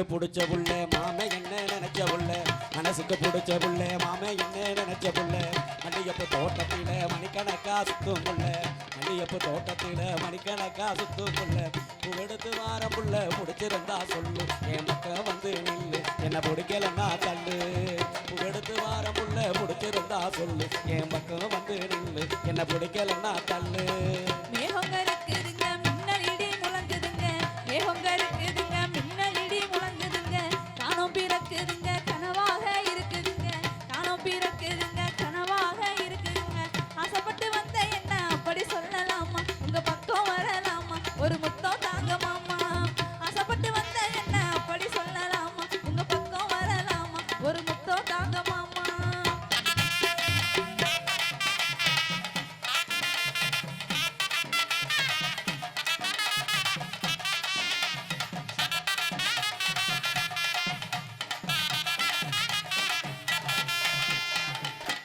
மனசுக்கு பிடிச்ச புள்ள மாமே என்ன நினைச்ச புள்ள? மனசுக்கு பிடிச்ச புள்ள மாமே என்ன நினைச்ச புள்ள? மல்லிகைப்பூ தோட்டத்தில மணிக்கணக்கா சுத்தும் புள்ள. மல்லிகைப்பூ தோட்டத்தில மணிக்கணக்கா சுத்தும் புள்ள. பூவெடுத்து வார புள்ள பிடிச்சிருந்தா சொல்லு. என் மக்க வந்து நில்லு என்ன பிடிக்கலன்னா தள்ளு. பூவெடுத்து வார புள்ள பிடிச்சிருந்தா சொல்லு. என் பக்கம் வந்து நில்லு என்ன பிடிக்கலன்னா தள்ளு.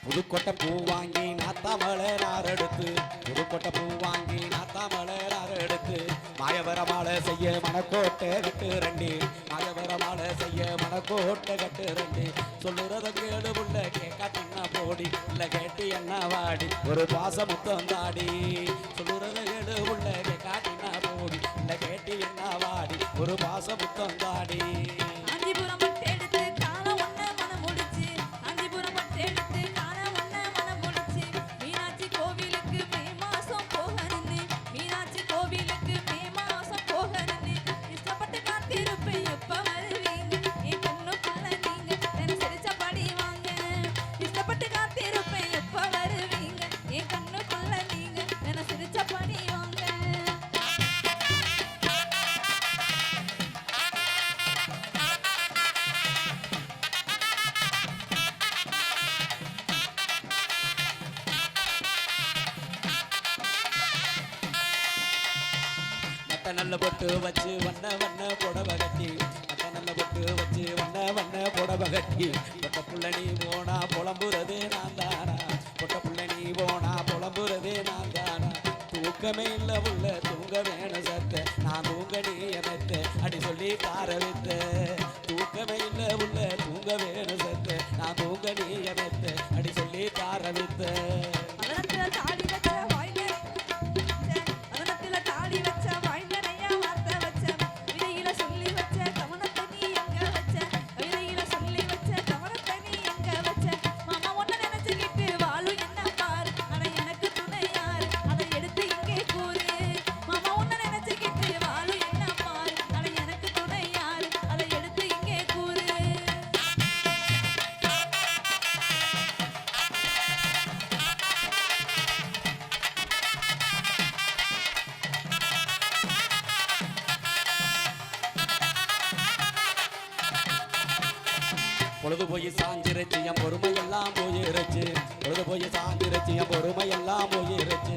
புதுக்கொட்டை பூ வாங்கி நாத்தாமலை நார் எடுத்து புதுக்கொட்டை பூ வாங்கி நாத்தாமலை நார் எடுத்து மாயவர செய்ய மனக்கோட்டை கட்டு ரெண்டு. மாயவர செய்ய மனக்கோட்டை கட்டு ரெண்டு. சொல்லுறத கேடு உள்ள கேட்கா தின்னா போடி. இல்ல கேட்டு என்ன வாடி? ஒரு பாச முத்தம் தாடி. சொல்லுறத கேடு உள்ள கேட்கா தின்னா போடி. இல்ல கேட்டு என்ன வாடி? ஒரு பாச முத்தம் தாடி. காஞ்சிபுரம் மட்ட நல்ல பொட்டு வச்சு வண்ண வண்ண புடவை கட்டி. மட்ட நல்ல பொட்டு வச்சு வண்ண வண்ண புடவை கட்டி. பொட்ட புள்ள நீ போனா புலம்புறதே நான் தானா? பொட்ட புள்ள நீ போனா புலம்புறதே நான் தானா? தூக்கமே இல்ல உள்ள தூங்க வேணும் சத்த. நான் தூங்க நீ எனத்த அடி சொல்லி கார வித்த. தூக்கமே இல்ல உள்ள தூங்க வேணும் சத்த. நான் தூங்க நீ எனத்த அடி சொல்லி கார வித்த. பொழுது போய் சாஞ்சிருச்சு என் பொறுமை எல்லாம் போயிருச்சு. பொழுது போய் சாஞ்சிருச்சு என் பொறுமை எல்லாம் போயிருச்சு.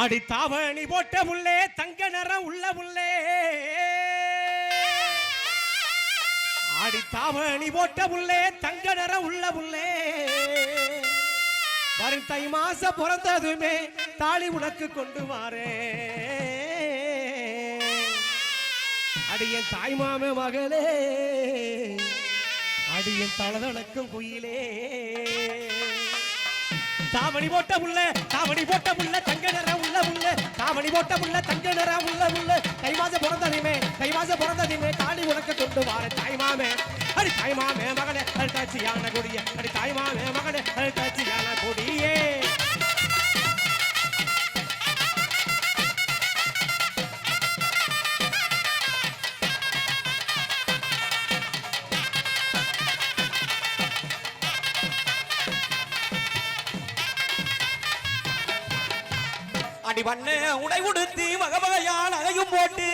ஆடி தாவணி போட்ட முள்ளே தங்க நிறம் உள்ள புள்ளே ஆடி தாவணி போட்ட முள்ளே தங்க நிறம் உள்ள புள்ளே வரும் தை மாச பிறந்ததுமே தாலி உனக்கு கொண்டு வாரே. அடியன் தாய்மாம மகளே அடியன் தளதளக்கும் குயிலே. தாவணி போட்ட புள்ள தாவணி போட்ட புள்ள தங்க நிற உள்ள புள்ள தாவணி போட்ட புள்ள தங்க நிற உள்ள புள்ள தை மாசம் பிறந்ததுமே தை மாசம் பிறந்ததுமே காளி உனக்கு கொண்டு வார தாய் மாமே. அடி அடி தாய்மாமே மகளே அழுத்தாச்சியான கொடியே. அடி தாய்மாமே மகளே அழுத்தாச்சியான கொடியே. அடி வண்ண உடை உடுத்தி வக வகையான அதையும் போட்டு.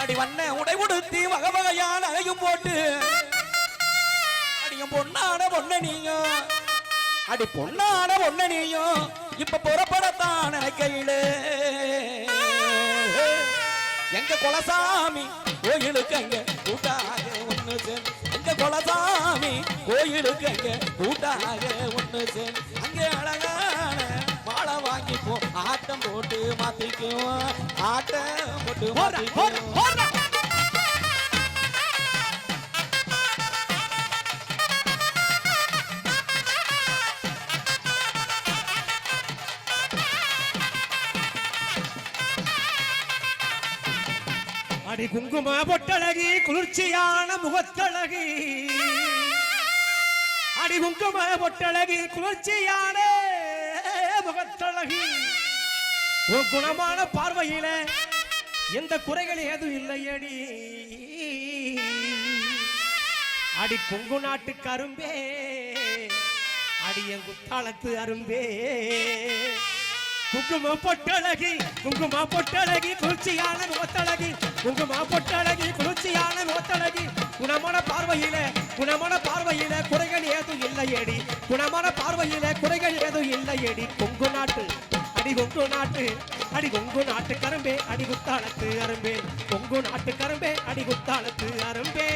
அடி வண்ண உடை உடுத்தி வக வகையான அதையும் போட்டு. அடியும் பொண்ணான பொண்ண நீயும். அடி பொண்ணான பொண்ண நீயும். இப்ப புறப்படத்தான் நினைக்கையிலே எங்க குலசாமி கோயிலுக்கு அங்க கூட்டாக ஒண்ணு எங்க குலசாமி கோயிலுக்கு அங்க கூட்டாக ஒண்ணு சேர்ந்து அங்கே அழகான மாலை வாங்கிப்போம் ஆட்டம் போட்டு மாத்திக்குவோம். ஆட்டம் போட்டு மாத்திக்குவோம். அடி குங்கும பொட்டழகி குளிர்ச்சியான முகத்தழகி. அடி குங்கும பொட்டழகி குளிர்ச்சியான முகத்தழகி. உன் குணமான பார்வையில எந்த குறைகள் ஏதும் இல்லையடி. அடி கொங்கு நாட்டு கரும்பே அடி என் குத்தாளத்து அரும்பே. குங்கும பொட்டழகி குங்கும பொட்டழகி குளிர்ச்சியான முகத்தழகி குங்கும பொட்டழகி குளிர்ச்சியான முகத்தழகி. குணமான பார்வையில குணமான பார்வையில குறைகள் ஏதும் இல்லையடி. குணமான பார்வையில குறைகள் ஏதும் இல்லையடி. கொங்கு நாட்டு அடி கொங்கு நாட்டு அடி கொங்கு நாட்டு கரும்பே அடி குத்தாளத்து அரும்பே. கொங்கு நாட்டு கரும்பே அடி குத்தாளத்து அரும்பே.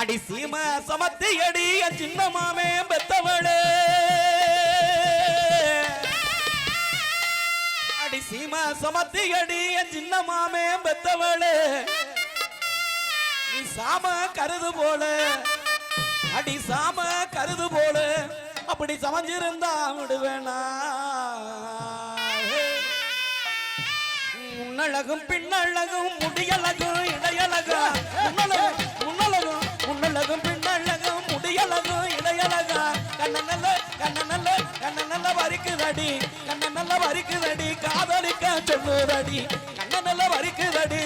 அடி சீம சமத்தி அடி சின்ன மாமே பெத்தவளே. அடி சீம சமத்தி அடி சின்ன மாமே பெத்தவளே. நீ சாம கருது போல அடி சாம கருது போல அப்படி சமைஞ்சிருந்தா விடுவேனா. முன்னழகும் பின்னழகும் முடியழகும் இடையழகும் முன்னழகும் முன்னழகும் முன்னழகும் பின்னழகும் முடியழகும் இடையழகா கண்ண நல்ல கண்ண நல்ல கண்ண நல்ல வரிக்குதடி. கண்ண நல்ல வரிக்குதடி காதலிக்க சொல்லுதடி. கண்ண நல்ல வரிக்குதடி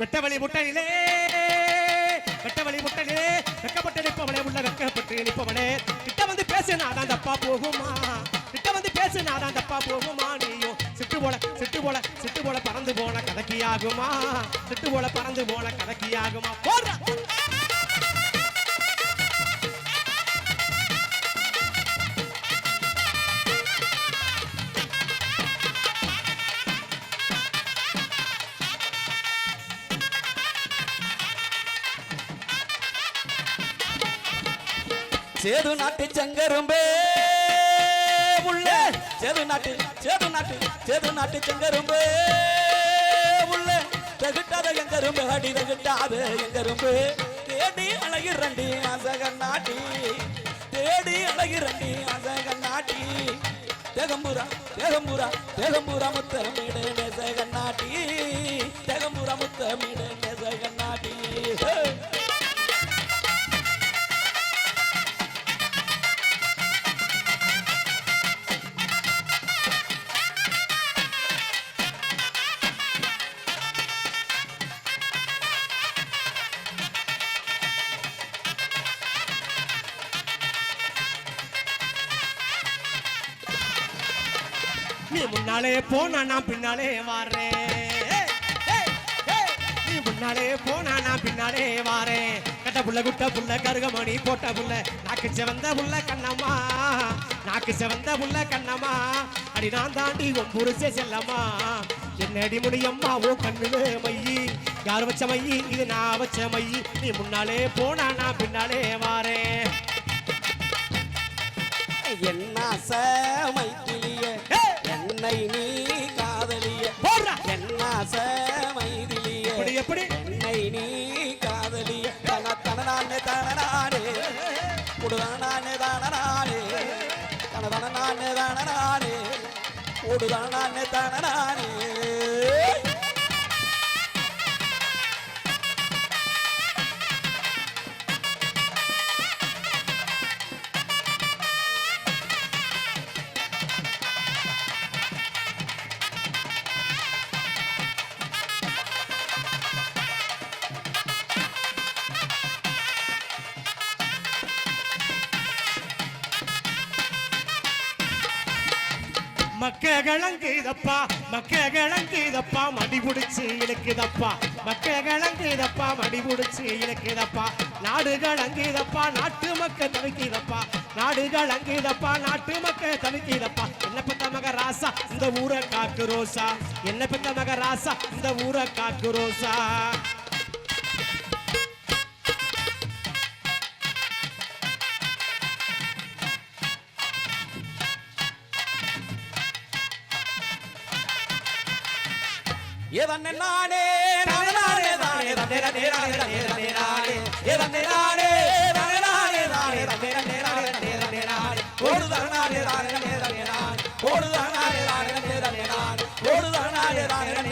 வெட்டவழி முட்டையிலே வெட்டவழி முட்டையிலே வெக்கப்பட்டு நிற்பவளே உள்ள வெக்கப்பட்டு நிற்பவளே. கிட்ட வந்து பேசு நான் தப்பா போகுமா? கிட்ட வந்து பேசு நான் தப்பா போகுமா? நீயும் சிட்டு போல சிட்டு போல சிட்டு போல பறந்து போன கதக்கியாகுமா? சிட்டு போல பறந்து போன கதக்கியாகுமா? போடுற. சேது நாட்டு செங்கரும்பே. உள்ள. சேது நாட்டு சேது நாட்டு சேது நாட்டு செங்கரும்பே. உள்ள. தகுட்டாத எங்கரும்பு அடி தகுட்டாத எங்கரும்பு. தேடி அழகிறண்டி அசகன் நாட்டி. தேடி அழகிறண்டி அசகன் நாட்டி. தேகம்புரா தேகம்புரா தேகம்புரா முத்தமிடு நெசகன் நாட்டி. தேகம்புரா முத்தமிடு நெசகன் நீ முன்னாலே போனா நான் பின்னாலே வாரேன். நீ முன்னாலே போனா நான் பின்னாலே வாரேன். கட்ட புள்ள குட்ட புள்ள கருகமணி போட்ட புள்ள நாக்கு செவந்த புள்ள கண்ணம்மா. நாக்கு செவந்த புள்ள கண்ணம்மா. அடி நான் தாண்டி உன் புருஷ செல்லம்மா. என்னடி முடியம்மா ஓ கண்ணுல மையி. யார் வச்ச மையி? இது நான் வச்ச மையி. நீ முன்னாலே போனா நான் பின்னாலே வாரேன். என்ன சமைக்கு என்னை நீ காதலிய போடுறா. என்ன மைதிலிய எப்படி என்னை நீ காதலிய. தன தனநானே தனநானே உடுதானே தானநானே தன தனநானே தானநானே உடுதானே தானநானே மக்க கிழங்குதப்பா மக்க கிழங்குதப்பா மடி புடிச்சு இழுக்குதப்பா மக்க கிழங்குதப்பா மடி புடிச்சு இழுக்குதப்பா நாடு கிழங்குதப்பா நாட்டு மக்க தவிக்கிதப்பா நாடு கிழங்குதப்பா நாட்டு மக்க தவிக்கிதப்பா என்ன பெத்த மக ராசா? இந்த ஊரை காக்கு ரோசா. என்ன பெத்த மக ராசா? இந்த ஊரை காக்கு ரோசா. ஏதன்னே நானே நானே நானே நானே நானே நானே நானே நானே நானே நானே நானே நானே நானே நானே நானே நானே நானே நானே ஓடுதான் நானே நானே நானே நானே நானே ஓடுதான் நானே நானே நானே நானே நானே ஓடுதான் நானே நானே